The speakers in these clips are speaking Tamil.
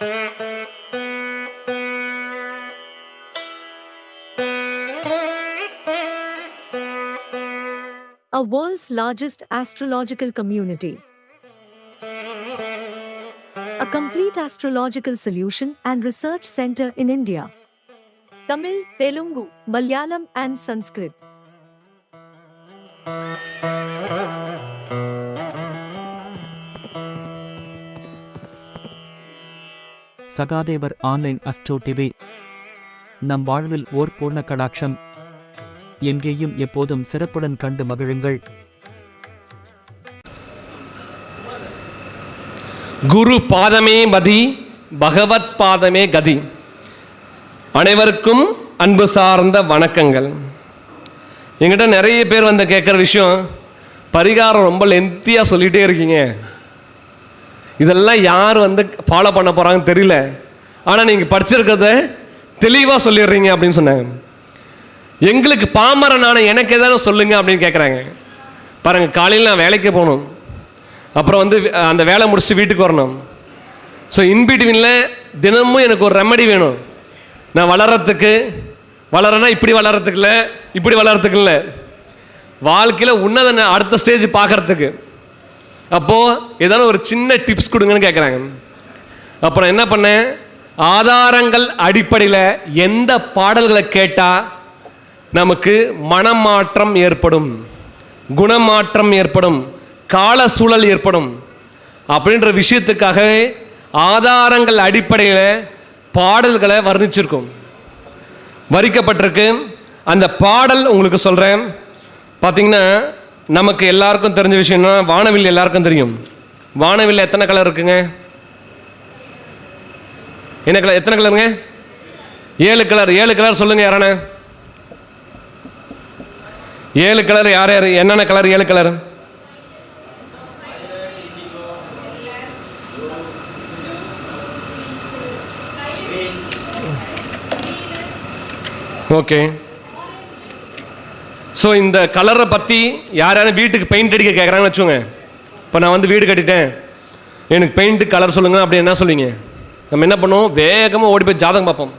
a world's largest astrological community. A complete astrological solution and research center in India. Tamil, Telugu, Malayalam, and Sanskrit. Sahadevar online astro TV. நம் வாழ்வில் ஓர் பூர்ண கடாட்சம். எங்கேயும் எப்போதும் சிறப்புடன் கண்டு மகிழுங்கள். குரு பாதமே மதி பகவத் பாதமே கதி. அனைவருக்கும் அன்பு சார்ந்த வணக்கங்கள். எங்கிட்ட நிறைய பேர் வந்து கேட்குற விஷயம் பரிகாரம் ரொம்ப லென்த்தியாக சொல்லிகிட்டே இருக்கீங்க. இதெல்லாம் யார் வந்து ஃபாலோ பண்ண போகிறாங்கன்னு தெரியல. ஆனால் நீங்கள் படிச்சிருக்கிறத தெளிவாக சொல்லிடுறீங்க அப்படின்னு சொன்னாங்க. எங்களுக்கு பாமரனான எனக்கு எதாவது சொல்லுங்க அப்படின்னு கேட்குறாங்க பாருங்கள் காலையில் நான் வேலைக்கு போகணும். அப்புறம் வந்து அந்த வேலை முடிச்சுட்டு வீட்டுக்கு வரணும். ஸோ இன்பிட்வீனில் தினமும் எனக்கு ஒரு ரெமடி வேணும். நான் வளர்கிறதுக்கு வளரனா இப்படி வளர்கிறதுக்கு இல்லை இப்படி வளர்கிறதுக்கு இல்லை. வாழ்க்கையில் உன்னத அடுத்த ஸ்டேஜ் பார்க்கறதுக்கு அப்போது ஏதாவது ஒரு சின்ன டிப்ஸ் கொடுங்கன்னு கேட்குறாங்க அப்புறம் என்ன பண்ணேன் ஆதாரங்கள் அடிப்படையில் எந்த பாடல்களை கேட்டால் நமக்கு மனமாற்றம் ஏற்படும் குணமாற்றம் ஏற்படும் கால சூழல் ஏற்படும். அப்படின்ற விஷயத்துக்காகவே ஆதாரங்கள் அடிப்படையில் பாடல்களை வர்ணிச்சிருக்கோம். வரிக்கப்பட்டிருக்கு. அந்த பாடல் உங்களுக்கு சொல்கிறேன் பார்த்தீங்கன்னா நமக்கு எல்லாருக்கும் தெரிஞ்ச விஷயம்னா வானவில் எல்லாருக்கும் தெரியும். வானவில் எத்தனை கலர் இருக்குங்க? என்ன கலர் எத்தனை கலருங்க ஏழு கலர் ஏழு கலர் சொல்லுங்க யாரான? ஏழு கலர் யார் யார்? என்னென்ன கலர் ஏழு கலர் ஓகே ஸோ இந்த கலரை பற்றி யார் யாரும் வீட்டுக்கு பெயிண்ட் அடிக்க கேட்குறாங்கன்னு வச்சுக்கோங்க. இப்போ நான் வந்து வீடு கட்டிட்டேன். எனக்கு பெயிண்ட் கலர் சொல்லுங்க அப்படி என்ன சொல்லுவீங்க? நம்ம என்ன பண்ணுவோம்? வேகமாக ஓடி போய் ஜாதகம் பார்ப்போம்.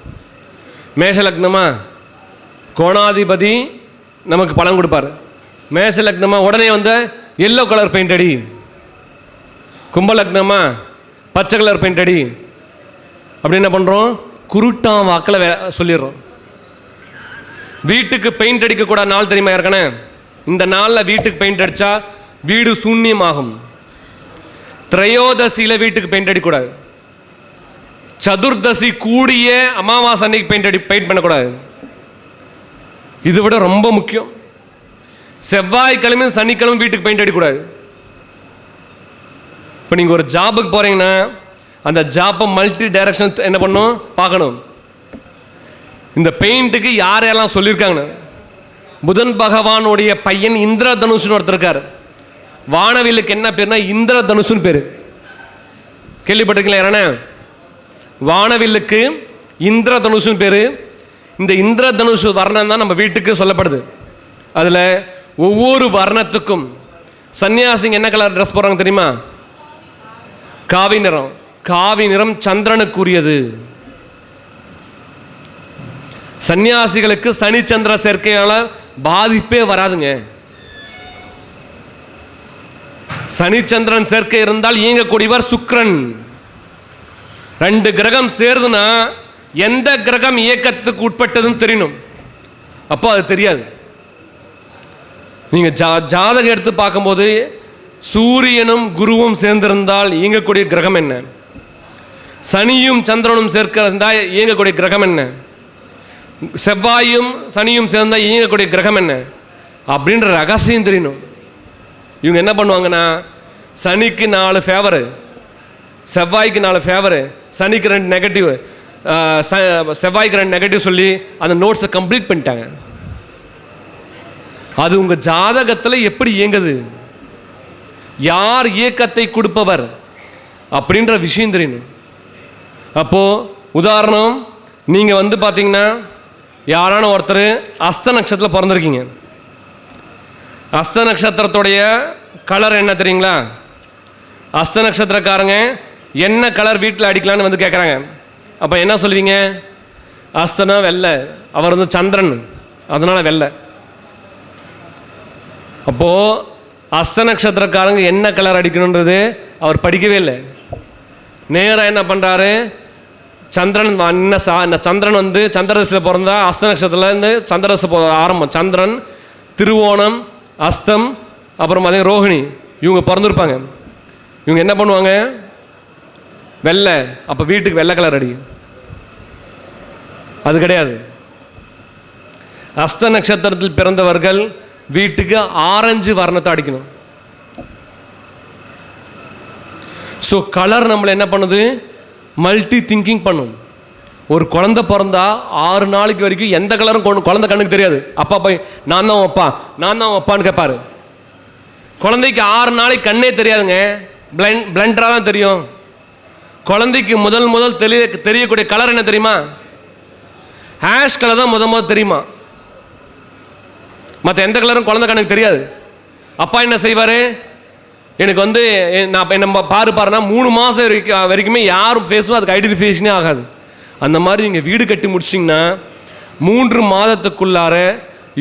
மேஷ லக்னமா? கோணாதிபதி நமக்கு பலன் கொடுப்பார். மேஷ லக்னமா? உடனே வந்து எல்லோ கலர் பெயிண்ட் அடி. கும்ப லக்னமா? பச்சை கலர் பெயிண்ட் அடி. அப்படி என்ன பண்ணுறோம் குருட்டான் வாக்கில் வே சொல்லிடுறோம். வீட்டுக்கு பெயிண்ட் அடிக்கக்கூடாத நாள் தெரியுமா இருக்கனே இந்த நாளில் வீட்டுக்கு பெயிண்ட் அடித்தா வீடு சூன்யமாகும். திரையோதசியில் வீட்டுக்கு பெயிண்ட் அடிக்கக்கூடாது. சதுர்தசி கூடிய அமாவாசை அன்னைக்கு பெயிண்ட் அடி பெயிண்ட் பண்ணக்கூடாது. இது விட ரொம்ப முக்கியம். செவ்வாய்க்கிழமையும் சனிக்கிழமை வீட்டுக்கு பெயிண்ட் அடிக்கக்கூடாது. இப்போ நீங்கள் ஒரு ஜாபுக்கு போகிறீங்கன்னா அந்த ஜாப்பை மல்டி டைரக்ஷன் என்ன பண்ணும்? பார்க்கணும். இந்த பெயிண்ட்டுக்கு யார் யாரெல்லாம் சொல்லியிருக்காங்கன்னு? புதன் பகவானுடைய பையன் இந்திரதனுஷ்னு ஒருத்தர் இருக்கார். வானவிலுக்கு என்ன பேர்னா இந்திரதனுஷ்னு பேர். கேள்விப்பட்டிருக்கீங்களா யாரானே? வானவில்லுக்கு இந்திரதனுஷ்னு பேர். இந்த இந்திரதனுஷ் வர்ணம் தான் நம்ம வீட்டுக்கு சொல்லப்படுது. அதில் ஒவ்வொரு வர்ணத்துக்கும் சன்னியாசிங்க என்ன கலர் ட்ரெஸ் போடுறாங்க தெரியுமா? காவி நிறம். காவி நிறம் சந்திரனுக்குரியது. சன்னியாசிகளுக்கு சனி சந்திர பாதிப்பே வராதுங்க. சனி சந்திரன் சேர்க்கை இருந்தால் இயங்கக்கூடியவர் சுக்ரன். ரெண்டு கிரகம் சேருதுன்னா எந்த கிரகம் இயக்கத்துக்கு உட்பட்டதுன்னு தெரியணும். அப்போ அது தெரியாது. நீங்கள் ஜா ஜாதகம் எடுத்து பார்க்கும்போது சூரியனும் குருவும் சேர்ந்திருந்தால் இயங்கக்கூடிய கிரகம் என்ன? சனியும் சந்திரனும் சேர்க்க இருந்தால் இயங்கக்கூடிய கிரகம் என்ன? செவ்வாயும் சனியும் சேர்ந்தால் இயங்கக்கூடிய கிரகம் என்ன? அப்படின்ற ரகசியம் தெரியணும். இவங்க என்ன பண்ணுவாங்கன்னா சனிக்கு நாலு ஃபேவரு செவ்வாய்க்கு நாலு ஃபேவரு சனிக்கு ரெண்டு நெகட்டிவ் செவ்வாய்க்கு ரெண்டு நெகட்டிவ் சொல்லி அந்த நோட்ஸை கம்ப்ளீட் பண்ணிட்டாங்க. அது உங்கள் ஜாதகத்தில் எப்படி இயங்குது? யார் இயக்கத்தை கொடுப்பவர்? அப்படின்ற விஷயம் தெரியணும். அப்போது உதாரணம் நீங்கள் வந்து பார்த்தீங்கன்னா யாரான ஒருத்தர் அஸ்த நட்சத்திரத்தில் பிறந்திருக்கீங்க? அஸ்த நட்சத்திரத்துடைய கலர் என்ன தெரியுங்களா? அஸ்த நட்சத்திரக்காரங்க என்ன கலர் வீட்டில் அடிக்கலான்னு வந்து கேட்குறாங்க அப்போ என்ன சொல்லுவீங்க? அஸ்தனா வெள்ளை. அவர் வந்து சந்திரன். அதனால் வெள்ளை. அப்போது அஸ்த நட்சத்திரக்காரங்க என்ன கலர் அடிக்கணுன்றது அவர் படிக்கவே இல்லை. நேராக என்ன பண்ணுறாரு சந்திரன் என்ன சா இந்த சந்திரன் வந்து சந்திரதசில் பிறந்தா அஸ்த நட்சத்திரத்துலேருந்து சந்திரதசு ஆரம்பம். சந்திரன் திருவோணம் அஸ்தம் அப்புறம் அதே ரோஹிணி. இவங்க பிறந்திருப்பாங்க. இவங்க என்ன பண்ணுவாங்க? வெள்ளை. அப்போ வீட்டுக்கு வெள்ளை கலர் அடி. அது கிடையாது. அஸ்த நட்சத்திரத்தில் பிறந்தவர்கள் வீட்டுக்கு ஆரஞ்சு வர்ணத்தை அடிக்கணும். ஸோ கலர் நம்மளை என்ன பண்ணுது? மல்டி திங்கிங் பண்ணும். ஒரு குழந்தை பிறந்தா ஆறு நாளைக்கு வரைக்கும் எந்த கலரும் கொண்டு குழந்தை கண்ணுக்கு தெரியாது. அப்பா போய் நான் தான் அப்பா நான் தான் அப்பான்னு கேட்பாரு குழந்தைக்கு ஆறு நாளைக்கு கண்ணே தெரியாதுங்க. பிளண்ட் பிளண்டராக தான் தெரியும். குழந்தைக்கு முதல் முதல் தெரிய தெரியக்கூடிய கலர் என்ன தெரியுமா? ஹேஷ் கலர் தான் முத முதல் தெரியுமா? மற்ற எந்த கலரும் குழந்தை கண்ணுக்கு தெரியாது. அப்பா என்ன செய்வார்? எனக்கு வந்து நான் நம்ம பாரு பாருன்னா மூணு மாதம் வரைக்கும் வரைக்குமே யாரும் ஃபேஸும் அதுக்கு ஐடென்டிஃபிகேஷனே ஆகாது. அந்த மாதிரி நீங்கள் வீடு கட்டி முடிச்சிங்கன்னா மூன்று மாதத்துக்குள்ளார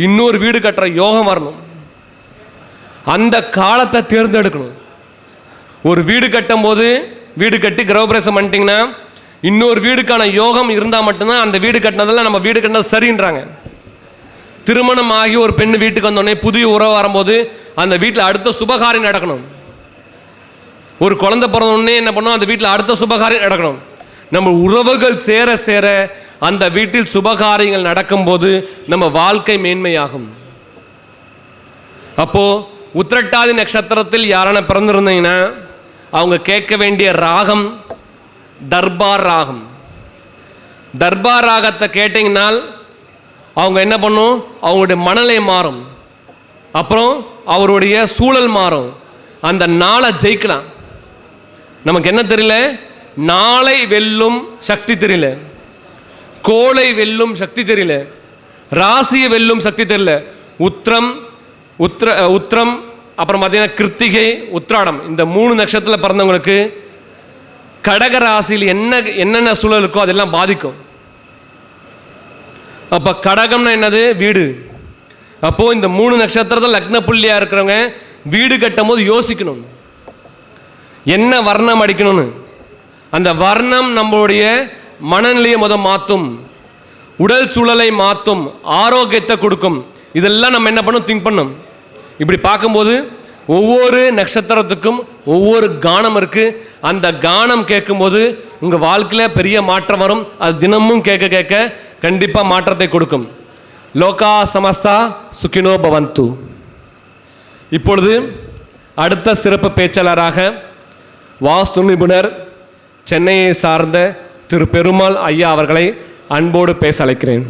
இன்னொரு வீடு கட்டுற யோகம் வரணும். அந்த காலத்தை தேர்ந்தெடுக்கணும். ஒரு வீடு கட்டும் போது வீடு கட்டி கிரகபிரசம் பண்ணிட்டீங்கன்னா இன்னொரு வீடுக்கான யோகம் இருந்தால் மட்டும்தான் அந்த வீடு கட்டினதில் நம்ம வீடு கட்டினது சரின்றாங்க. திருமணம் ஆகி ஒரு பெண் வீட்டுக்கு வந்தோடனே புதிய உறவு வரும்போது அந்த வீட்டில் அடுத்த சுபகாரியம் நடக்கணும். ஒரு குழந்தை பிறந்தோடனே என்ன பண்ணும்? அந்த வீட்டில் அடுத்த சுபகாரியம் நடக்கணும். நம்ம உறவுகள் சேர சேர அந்த வீட்டில் சுபகாரியங்கள் நடக்கும்போது நம்ம வாழ்க்கை மேன்மையாகும். அப்போ உத்திரட்டாதி நட்சத்திரத்தில் யாரான பிறந்திருந்தீங்கன்னா அவங்க கேட்க வேண்டிய ராகம் தர்பார் ராகம். தர்பார் ராகத்தை கேட்டிங்கனால் அவங்க என்ன பண்ணும்? அவங்களுடைய மனநிலை மாறும். அப்புறம் அவருடைய சூழல் மாறும். அந்த நாளை ஜெயிக்கலாம். நமக்கு என்ன தெரியல? நாளை வெல்லும் சக்தி தெரியல. கோளை வெல்லும் சக்தி தெரியல. ராசியை வெல்லும் சக்தி தெரியல. உத்திரம் உத்திர உத்திரம் அப்புறம் பார்த்தீங்கன்னா கிருத்திகை உத்ராடம் இந்த மூணு நட்சத்திரத்தில் பிறந்தவங்களுக்கு கடக ராசியில் என்ன என்னென்ன சூழல் இருக்கோ அதெல்லாம் பாதிக்கும். அப்போ கடகம்னா என்னது? வீடு. அப்போது இந்த மூணு நட்சத்திரத்தில் லக்ன புள்ளியாக இருக்கிறவங்க வீடு கட்டும் போது யோசிக்கணும். என்ன வர்ணம் அடிக்கணும்னு? அந்த வர்ணம் நம்மளுடைய மனநிலையை முத மாற்றும் உடல் சூழலை மாற்றும் ஆரோக்கியத்தை கொடுக்கும். இதெல்லாம் நம்ம என்ன பண்ணணும் திங்க் பண்ணும். இப்படி பார்க்கும்போது ஒவ்வொரு நட்சத்திரத்துக்கும் ஒவ்வொரு கானம் இருக்குது அந்த கானம் கேட்கும்போது உங்கள் வாழ்க்கையில் பெரிய மாற்றம் வரும். அது தினமும் கேட்க கேட்க கண்டிப்பாக மாற்றத்தை கொடுக்கும். லோகா சமஸ்தா சுக்கினோ பவந்து. இப்பொழுது அடுத்த சிறப்பு பேச்சாளராக வாஸ்து நிபுணர் சென்னையை சார்ந்த திரு பெருமாள் ஐயா அவர்களை அன்போடு பேச அழைக்கிறேன்.